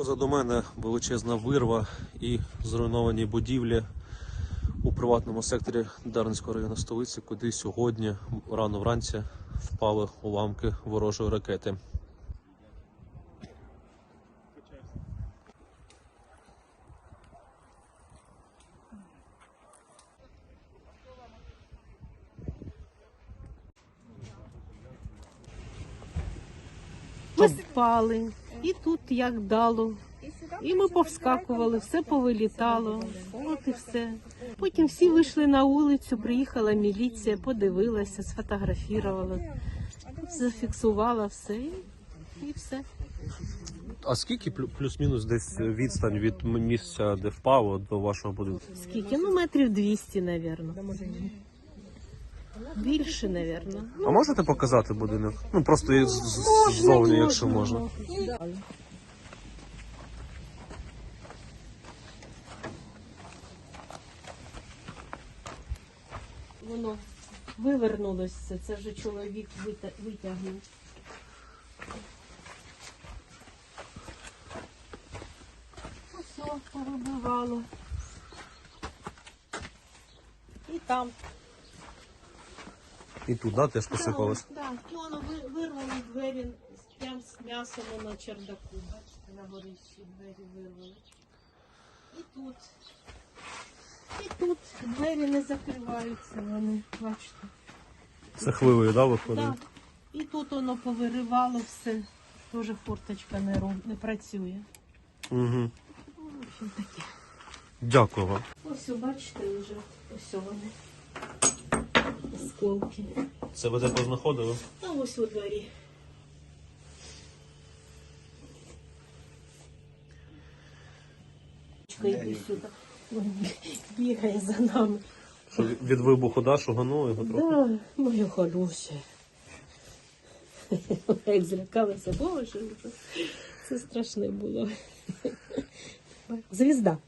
Позаду мене величезна вирва і зруйновані будівлі у приватному секторі Дарницького району столиці, куди сьогодні рано вранці впали уламки ворожої ракети. Ми спали, і тут як дало. І ми повскакували, все повилітало. От і все. Потім всі вийшли на вулицю, приїхала міліція, подивилася, сфотографувала, зафіксувала все і, все. А скільки плю- плюс-мінус десь відстань від місця, де впало, до вашого будинку? Скільки? Ну, метрів 200, напевно. Більше, напевно. А можете показати будинок? Ну просто ззовні, якщо можна. Воно вивернулося, це вже чоловік витягнув. Все, повибивало. І там. І тут, да, теж посипалось. Так, да, і воно ви- вирвало двері з- прям з м'ясом на чердаку. Бачите, на горищі двері вирвали. І тут. І тут двері не закриваються, вони, бачите. Це хвилею, да, виходить? Так. І тут воно повиривало все. Теж форточка не, роб... не працює. Угу. Ну, в общем, таке. Дякую вам. Ось, бачите, вже ось вони. Осколки. Це ви де познаходили? А ось у дворі. Йди сюди. Бігає за нами. Що від вибуху да, шугануло його трохи? Да, моя халюся. Як злякалася, боже, це страшне було. Звізда.